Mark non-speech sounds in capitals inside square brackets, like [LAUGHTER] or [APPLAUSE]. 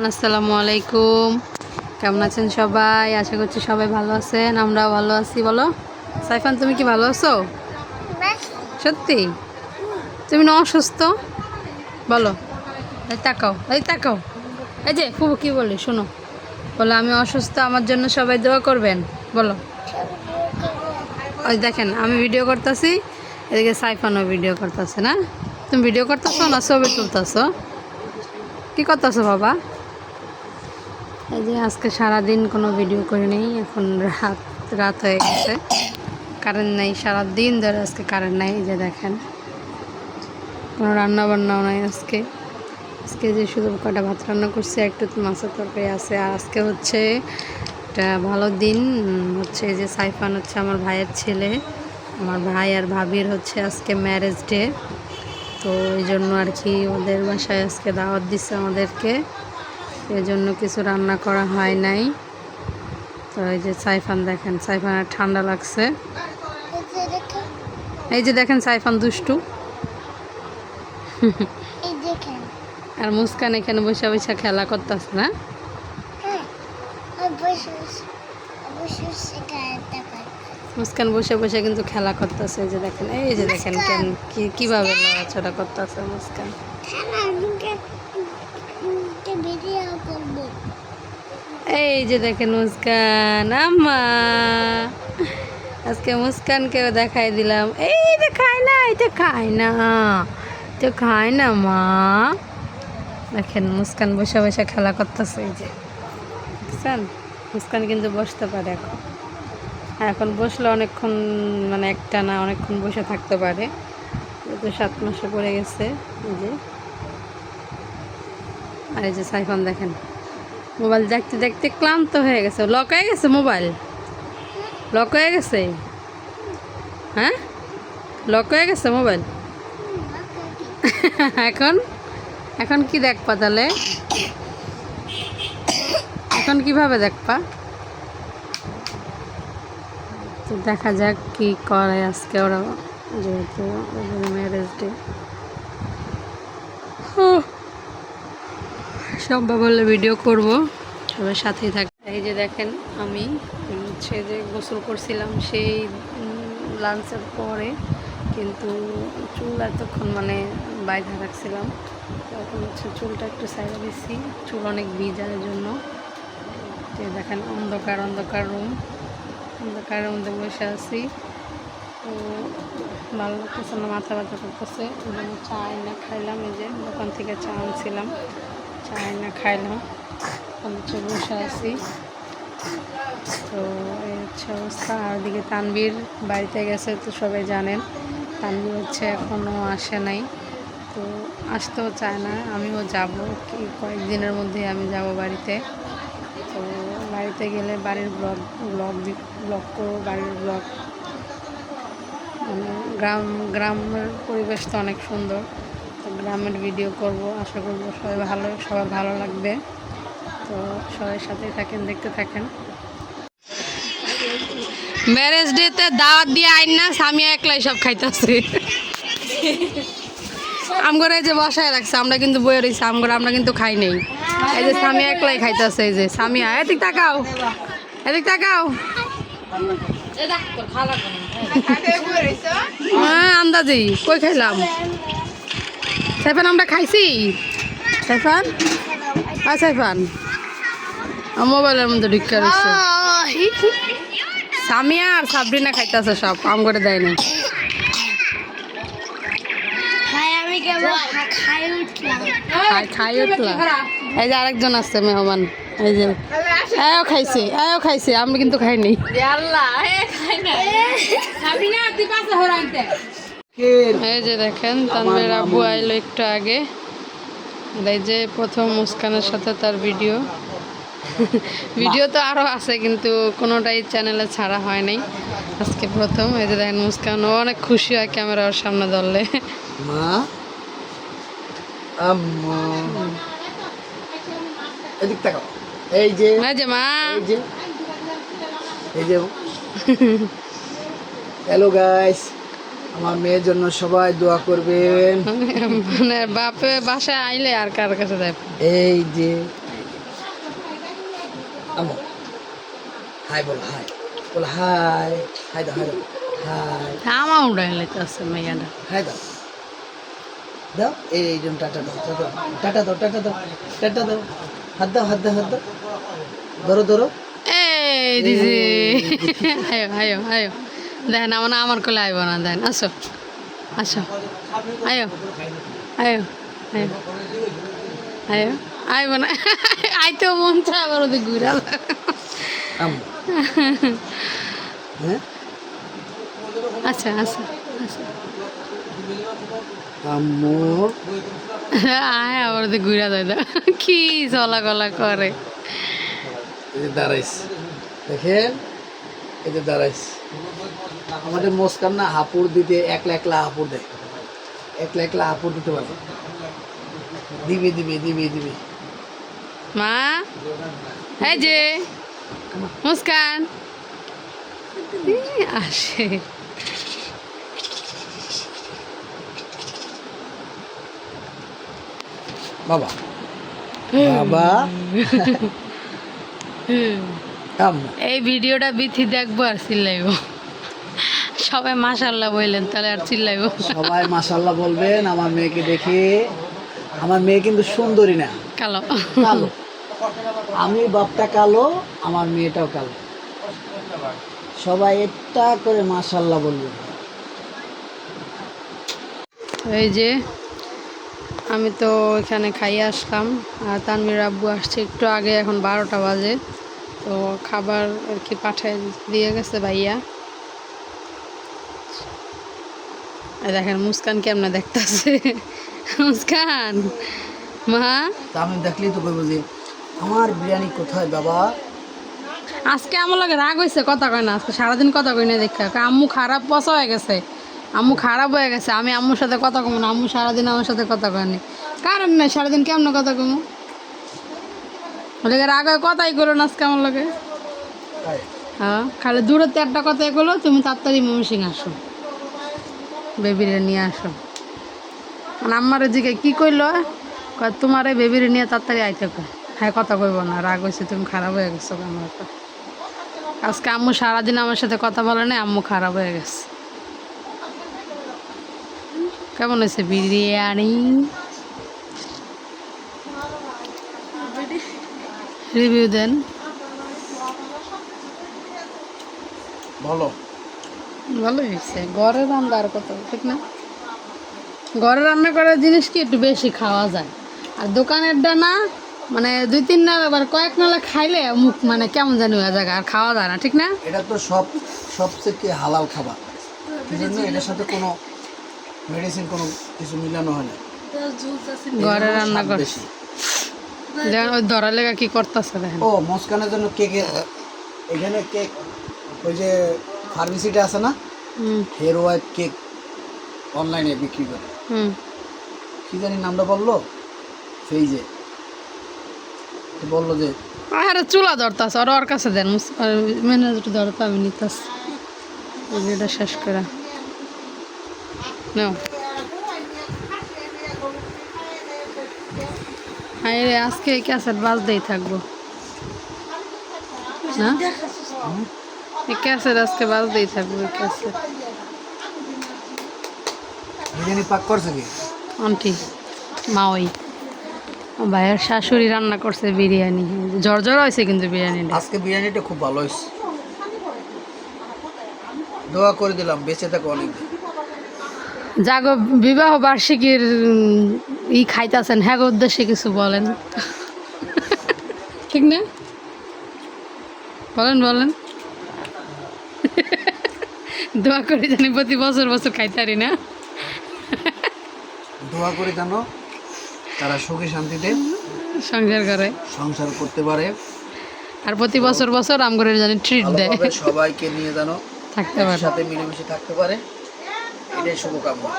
Everyone আসসালামু আলাইকুম। কেমন আছেন সবাই? আশা করছি সবাই ভালো আছেন আমরাও ভালো আছি। বলো সাইফান তুমি কি ভালো আছো? সত্যি? তুমি না অসুস্থ? বলো এই তাকাও এই তাকাও। এই যে ফুবু কি বলি? শোনো। বলো আমি অসুস্থ আমার জন্য সবাই দোয়া করবেন। বলো। ওই দেখেন আমি ভিডিও করতেছি এদিকে সাইফানও ভিডিও করতেছে না? তুমি ভিডিও করতেছো না ছবি তুলতেছো? কি করতেছো বাবা? এই যে আজকে সারাদিন কোনো ভিডিও করে নেই, এখন রাত রাত হয়ে গেছে। কারেন্ট নেই, সারাদিন ধরে আজকে কারেন্ট নেই যে দেখেন। কোনো রান্না বান্নাও নাই আজকে। আজকে যে শুধু কটা ভাত রান্না করছি, একটু মাছের তরকারি আছে। আর আজকে হচ্ছে একটা ভালো দিন হচ্ছে যে সাইফান হচ্ছে আমার ভাইয়ের ছেলে। আমার ভাই আর ভাবির হচ্ছে আজকে ম্যারেজ ডে তো এই জন্য আর কি ওদের বাসায় আজকে দাওয়াত দিচ্ছে আমাদেরকে। এই জন্য কিছু রান্না করা হয় নাই। তো এই যে সাইফান দেখেন সাইফানের ঠান্ডা লাগছে। এই যে দেখেন সাইফান দুষ্টু। আর মুস্কান এখানে বসে বসে খেলা করতেছে না? মুস্কান বসে বসে কিন্তু খেলা করতেছে, এই যে দেখেন, এই যে দেখেন কেন কীভাবে লড়াচড়া করতেছে মুস্কান খেলা মুখে মুখে ভিডিও করব এই যে দেখেন মুস্কান, আম্মা। আজকে মুস্কানকেও দেখাই দিলাম। এই এটা খায় না এটা খায় না। এটা খায় না, মা। দেখেন মুস্কান বসে বসে খেলা করতেছে, এই যে। বুঝছেন মুস্কান কিন্তু বসতে পারে এখন। আর এখন বসলে অনেকক্ষণ মানে একটা না অনেকক্ষণ বসে থাকতে পারে। তো সাত মাসে পড়ে গেছে, এই যে। আর এই যে সাইফান দেখেন। মোবাইল দেখতে দেখতে ক্লান্ত হয়ে গেছে। লক হয়ে গেছে মোবাইল? লক হয়ে গেছে? হ্যাঁ? লক হয়ে গেছে মোবাইল? [LAUGHS] এখন? এখন কি দেখবা তাহলে? এখন কীভাবে দেখবা? তো দেখা যাক কি করে আজকে ওরা, যেহেতু ম্যারেজ ডে সম্ভব হলে ভিডিও করব। সবার সাথেই থাক। এই যে দেখেন আমি হচ্ছে যে গোসল করছিলাম সেই লাঞ্চের পরে কিন্তু চুল এতক্ষণ মানে বাইরে রাখছিলাম। তখন হচ্ছে চুলটা একটু সাইডে দিচ্ছি চুল অনেক ভিজার জন্য। যে দেখেন অন্ধকার অন্ধকার রুম অন্ধকারের মধ্যে বসে আছি। তো ভালো লাগতেছে না, মাথা ব্যথা করতেছে। চা না খাইলাম, এই যে দোকান থেকে চা আনছিলাম। চা না খাইলাম হচ্ছে বসে আছি। তো এই হচ্ছে অবস্থা। আর ওদিকে তানবীর বাড়িতে গেছে, তো সবাই জানেন। তানবীর হচ্ছে এখনও আসে নাই। তো আসতেও চায় না, আমিও যাব। কি কয়েকদিনের মধ্যেই আমি যাব বাড়িতে। তো বাড়িতে গেলে বাড়ির ব্লগ ব্লগ ব্লগ করব বাড়ির ব্লগ। মানে গ্রাম, গ্রামের পরিবেশ তো অনেক সুন্দর। গ্রামের ভিডিও করব আশা করব সবাই ভালো সবার ভালো লাগবে। তো সবাই সাথে থাকেন দেখতে থাকেন। ম্যারেজ ডেতে দাওয়াত দিয়ে আইন না স্বামী একলাই সব খাইতেছে। আমগরে এই যে বসায় রাখছে আমরা কিন্তু বয়ে রয়েছি আমগরে আমরা কিন্তু খাই নেই। এই যে স্বামী একলাই খাইতেছে এই যে স্বামী এদিক তাকাও এদিক তাকাও। হ্যাঁ আন্দাজি কই খাইলাম? সাইফান আমরা খাইছি। সাইফান? আ সাইফান। মোবাইলের মধ্যে ঢুকে রয়েছে। সামিয়া আর সাবরিনা খাইতেছে সব আম করে দেয় না আমি কেবল খাই উঠলাম। খাই খাই উঠলা এই যে আরেকজন আসছে মেহমান। এই যে এও খাইছে এও খাইছে আমি কিন্তু খাইনি। এই যে দেখেন তানভীর আব্বু আইলো একটু আগে। এই যে প্রথম মুস্কানের সাথে তার ভিডিও। ভিডিও তো আরও আছে কিন্তু কোনোটাই চ্যানেলে ছাড়া হয় নাই। আজকে প্রথম এই যে দেখেন মুস্কান ও অনেক খুশি হয় ক্যামেরার সামনে ধরলে। এই যে মা। এই যে হ্যালো গাইস আমার মেয়ের জন্য সবাই দোয়া করবেন মানে বাপে বাসায় আইলে আর কার কাছে এই যে আম্মু হাই বলো হাই বলো হাই হাই দাও হাই দাও হাই আমার উড়াইলে তো আছে মেয়েটা হাই দাও দাও এই টাটা টাটা দাও টাটা দাও টাটা দাও টাটা দাও হাত দাও হাত দাও হাত দাও ধরো ধরো এই দিদি আয়ো আয়ো আয়ো দেখেন আমার আমার কোলে আইব না দেন আসো আসো। আয়ো আয়ো আয়ো আয়ো আইব না। আইতেও মন চায় আবার ওদের ঘুরাল হ্যাঁ? আচ্ছা আচ্ছা আচ্ছা। আম্মু। আয় আবার ওদের ঘুরা না। কি চলা কলা করে? এই দাঁড়াইছে দেখেন। যে দাঁড়াইছে আমাদের মুস্কান না হাপুর দিতে একলা একলা হাপুর দেয়। একলা একলা হাপুর দিতে পারে। দিবে দিবে দিবে দিবে। মা? এই যে মুস্কান। আসে। বাবা। বাবা। এই ভিডিওটা বিথি দেখব আর চিল্লাইব। সবাই মাশাল্লাহ বললেন তাহলে আর চিল্লাইব সবাই মাসাল্লাহ বলবেন আমার মেয়েকে দেখে। আমার মেয়ে কিন্তু সুন্দরী না। কালো। কালো। আমি বাপটা কালো আমার মেয়েটাও কালো। সবাই একটা করে মাসাল্লাহ বলবেন। এই যে আমি তো এখানে খাইয়ে আসলাম আর তানমির আব্বু আসছে একটু আগে এখন বারোটা বাজে। তো খাবার আর কি পাঠায় দিয়ে গেছে ভাইয়া। দেখেন মুস্কান কেমনে দেখতেছে। [LAUGHS] মুস্কান! মা! আমি দেখলি তো বলব যে আমার বিরিয়ানি কোথায় বাবা? আজকে আমার লাগে রাগ হয়েছে কথা কয় না। আজকে সারাদিন কথা কই না দেখা। আম্মু খারাপ পচা হয়ে গেছে। আম্মু খারাপ হয়ে গেছে। আমি আম্মুর সাথে কথা কম না। আম্মু সারাদিন আমার সাথে কথা কয়নি কারণ নাই সারাদিন কেমন কথা কমু? ওদের হয়ে কথাই করো না আজকে আমার লাগে। হ্যাঁ খালি দূরত্বে একটা কথাই করল তুমি তাড়াতাড়ি ময়মনসিং আসো। বেবিরে নিয়ে আসো। মানে আমার দিকে কি কইলো? কয় তোমার এই বেবিরে নিয়ে তাড়াতাড়ি আইতে কয়। হ্যাঁ কথা কইব না রাগ হয়েছে তুমি খারাপ হয়ে গেছো আমার আজকে আম্মু সারাদিন আমার সাথে কথা বলে না আম্মু খারাপ হয়ে গেছে। কেমন হয়েছে বিরিয়ানি? রিভিউ দেন। বলো ভালো হয়েছে। ঘরে রান্না আর কত ঠিক না? ঘরে রান্না করার জিনিস কি একটু বেশি খাওয়া যায়। আর দোকানের ডানা মানে দুই তিন নালা আবার কয়েক নালা খাইলে মুখ মানে কেমন জানি হয়ে যায় আর খাওয়া যায় না ঠিক না? এটা তো সব সবথেকে হালাল খাবার। জন্য এটার সাথে কোনো মেডিসিন কোনো কিছু মিলানো হয় না। ঘরে রান্না স্বাদ করে ওই ধরা লেগা কি করতেছে দেখেন। ও মুস্কানের জন্য কেকের এখানে কেক ওই যে ফার্মেসিটা আছে না? হেয়ার ওয়াইট কেক অনলাইনে বিক্রি করে। হুম। কি জানি নামটা বলল? সেই যে। বলল যে আরে চুলা ধরতাছে। আর ওর কাছে দেন ম্যানেজার ধরতে আমি নিতাছি। এটা শেষ করে। নাও। আজকে ক্যাসেট বাজতেই থাকব। না? এই ক্যাসেট আজকে বাজতেই থাকব এই ক্যাসেট। পাক করছে কি? আন্টি মাওই। ভাইয়ের শাশুড়ি রান্না করছে বিরিয়ানি। হয়েছে কিন্তু বিরিয়ানিটা। আজকে বিরিয়ানিটা খুব ভালো হয়েছে। দোয়া করে দিলাম বেঁচে থাকো অনেক জাগো বিবাহ বার্ষিকীর ই খাইতেছেন হ্যাঁ গো উদ্দেশ্যে কিছু বলেন। ঠিক না? বলেন বলেন। দোয়া করে জানি প্রতি বছর বছর খাইতারি না। দোয়া করে জানো তারা সুখে শান্তিতে সংসার করে। সংসার করতে পারে। আর প্রতি বছর বছর আম করে জানি ট্রিট দেয়। সবাইকে নিয়ে জানো থাকতে পারে। সাথে মিলেমিশে থাকতে পারে। এটাই শুভকামনা।